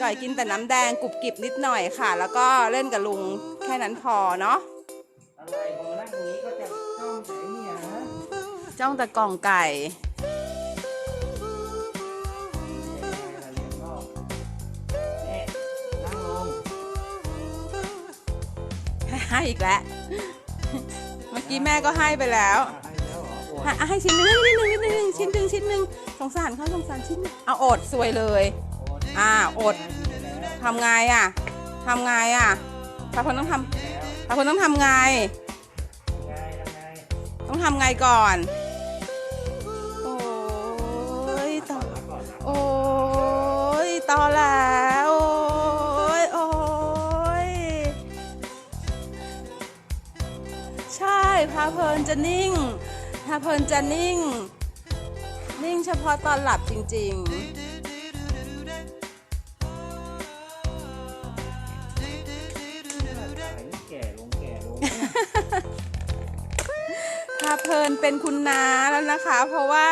จ่อยกินแต่น้ำแดงกรุบกริบนิดหน่อยค่ะ แล้วก็เล่นกับลุงแค่นั้นพอเนาะอะไรพอนั่งตรงนี้ก็จะจ้องแต่ไอ้เนี่ยนะจ้องแต่กล่องไก่ให้อีกแล้วเมื่อกี้แม่ก็ให้ไปแล้วให้แล้วเหรอโอ้ยให้อะให้ชิ้นหนึงนิดนึงนิดนึงชิ้นหนึ่งชิ้นหนึ่ง สงสารเขาสงสารชิ้นหนึ่งเอาอดสวยเลย อ่าอดทำไงอะทำไงอะพาพลต้องทแล้วำพาพลต้องทำไงไง ต้องทำไงก่อน โอ้ยต่อโอ้ยต่อแล้วโอ้ยโอ้ยใช่พาเพลินจะนิ่งพาเพลินจะนิ่ง นิ่งเฉพาะตอนหลับจริงแก่ลงแก่ลงๆพาเพลินเป็นคุณน้าแล้วนะคะ เพราะว่า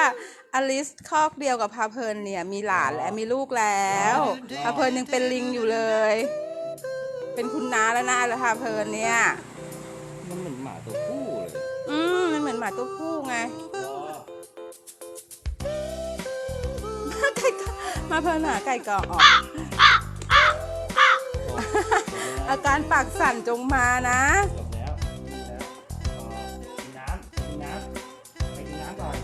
อลิสคอกเดียวกับพาเพลินเนี่ยมีหลานและมีลูกแล้วพาเพลินยังเป็นลิงอยู่เลย เป็นคุณน้าแล้วนะแล้วพาเพลินเนี่ยมันเหมือนหมาตัวผู้เลย อืมมันเหมือนหมาตัวผู้ไง มาเพลินหาไก่กอออกอาการปากสั่นจงมานะ จบแล้วจบแล้วกินน้ำกินน้ำไปกินน้ำก่อน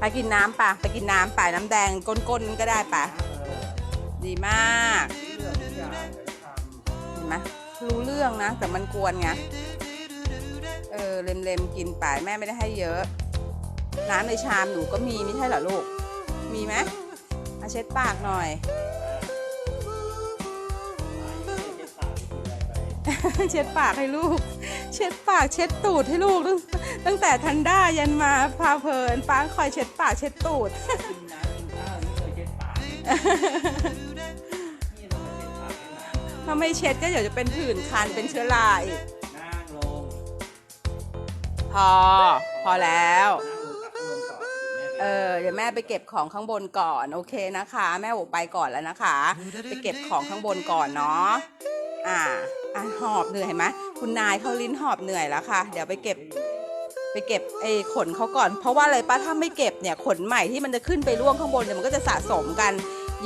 ไปกินน้ำป่ะไปกินน้ำป่ะน้ำแดงก้นๆก็ได้ป่ะ เออดีมากเรื่องทุกอย่างเดี๋ยวทำเห็นไหมรู้เรื่องนะ แต่มันกวนไงเออเล็มๆกินไปแม่ไม่ได้ให้เยอะ น้ำในชามหนูก็มีไม่ใช่เหรอลูก มีไหม อาเช็ดปากหน่อย เช็ดปากให้ลูก เช็ดปากเช็ดตูดให้ลูก ตั้งแต่ทันด้ายันมาพาเพลินป้าคอยเช็ดปากเช็ดตูดถ้าไม่เช็ดปากนี่เรามาเช็ดปากกันนะถ้าไม่เช็ดก็เดี๋ยวจะเป็นผื่นคันเป็นเชื้อราอีกพอ พอแล้ว เออเดี๋ยวแม่ไปเก็บของข้างบนก่อนโอเคนะคะ แม่โอไปก่อนแล้วนะคะ ไปเก็บของข้างบนก่อนเนาะอ่าอะหอบเหนื่อยเห็นไหมคุณนายเขาลิ้นหอบเหนื่อยแล้วค่ะ เดี๋ยวไปเก็บไปเก็บไอ้ขนเขาก่อน เพราะว่าอะไรป้าถ้าไม่เก็บเนี่ยขนใหม่ที่มันจะขึ้นไปร่วงข้างบนเนี่ยมันก็จะสะสมกัน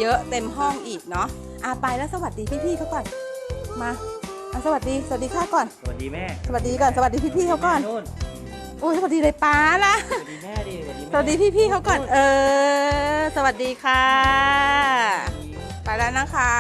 เยอะเต็มห้องอีกเนาะอะไปแล้วสวัสดีพี่ๆเขาก่อนมาอะสวัสดีสวัสดีค่ะก่อน สวัสดีแม่ สวัสดีก่อนสวัสดีพี่ๆเขาก่อน นู่นโอ้ยสวัสดีเลยป้าล่ะสวัสดีแม่ดิสวัสดีแม่สวัสดีพี่ๆเขาก่อน เออ สวัสดีค่ะ ไปแล้วนะคะ